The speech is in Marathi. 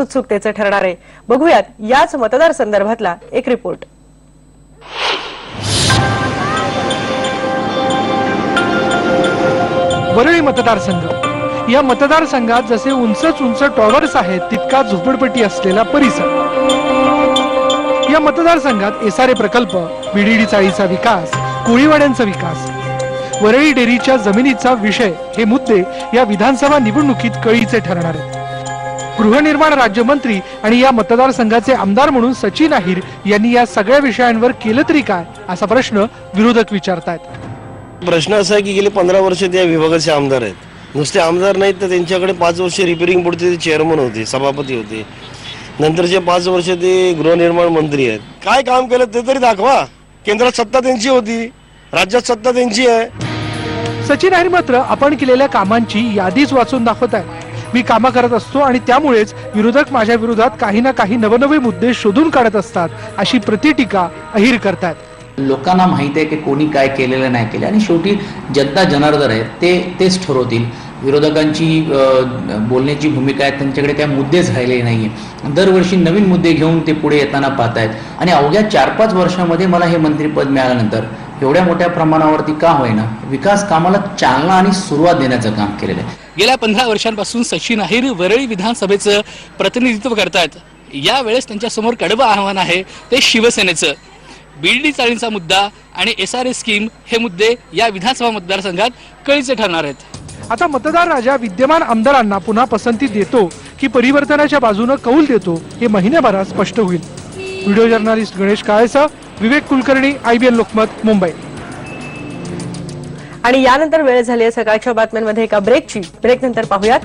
उत्सुकतेचं ठरणार. आहे बघूयात याच मतदार संदर्भातला एक रिपोर्ट वरळी मतदारसंघ. या मतदारसंघात जसे उंचच उंच टॉवर्स आहेत तितका झोपडपट्टी असलेला परिसर. या मतदारसंघात एसआरए प्रकल्प बीडीडी चाळीचा विकास कोळीवाड्यांचा विकास वरळी डेअरीच्या जमिनीचा विषय हे मुद्दे या विधानसभा निवडणुकीत कळीचे ठरणार आहेत. गृहनिर्माण राज्यमंत्री आणि या मतदारसंघाचे आमदार म्हणून सचिन अहिर यांनी या सगळ्या विषयांवर केलं तरी काय असा प्रश्न विरोधक विचारतायत. प्रश्न असा आहे की गेले पंधरा वर्ष त्या विभागाचे आमदार आहेत. नुसते आमदार नाहीत तर त्यांच्याकडे पाच वर्ष रिपेरिंग बोर्डचे ते चेअरमन होते सभापती होते. नंतरचे पाच वर्ष ते गृहनिर्माण मंत्री आहेत. काय काम केलं ते तरी दाखवा. केंद्रात सत्ता त्यांची होती. राज्यात सत्ता त्यांची आहे. सचिन अहिर मात्र आपण केलेल्या कामांची यादीच वाचून दाखवत आहे मी कामं करत असतो आणि त्यामुळेच विरोधक माझ्या विरोधात काही ना काही नवनवे मुद्दे शोधून काढत असतात अशी प्रतिटीका अहिर करतात. लोकांना माहिती आहे की कोणी काय केलेलं नाही केलं. आणि शेवटी जनता जनार्दन आहे ते तेच ठरवतील. विरोधकांची बोलण्याची भूमिका आहे त्यांच्याकडे काय मुद्देच राहिले नाही आहे दरवर्षी नवीन मुद्दे घेऊन ते पुढे येताना पाहत आहेत आणि अवघ्या चार पाच वर्षामध्ये मला हे मंत्रिपद मिळाल्यानंतर एवढ्या मोठ्या प्रमाणावरती का होईना विकास कामाला चालना आणि सुरुवात देण्याचं काम केलेलं आहे. गेल्या पंधरा वर्षांपासून सचिन अहिर वरळी विधानसभेचं प्रतिनिधित्व करतायत यावेळेस त्यांच्यासमोर कडवं आव्हान आहे ते शिवसेनेचं. बीडी चाळींचा मुद्दा आणि एस आर ए स्कीम हे मुद्दे या विधानसभा मतदारसंघात कळीचे ठरणार आहेत. आता मतदार राजा विद्यमान आमदारांना पुन्हा पसंती देतो की परिवर्तनाच्या बाजूनं कौल देतो हे महिन्याभरात स्पष्ट होईल. व्हिडिओ जर्नलिस्ट गणेश काळेसह विवेक कुलकर्णी आयबीएन लोकमत मुंबई. आणि यानंतर वेळ झाली आहे सकाळच्या बातम्यांमध्ये एका ब्रेकची ब्रेक नंतर पाहूयात.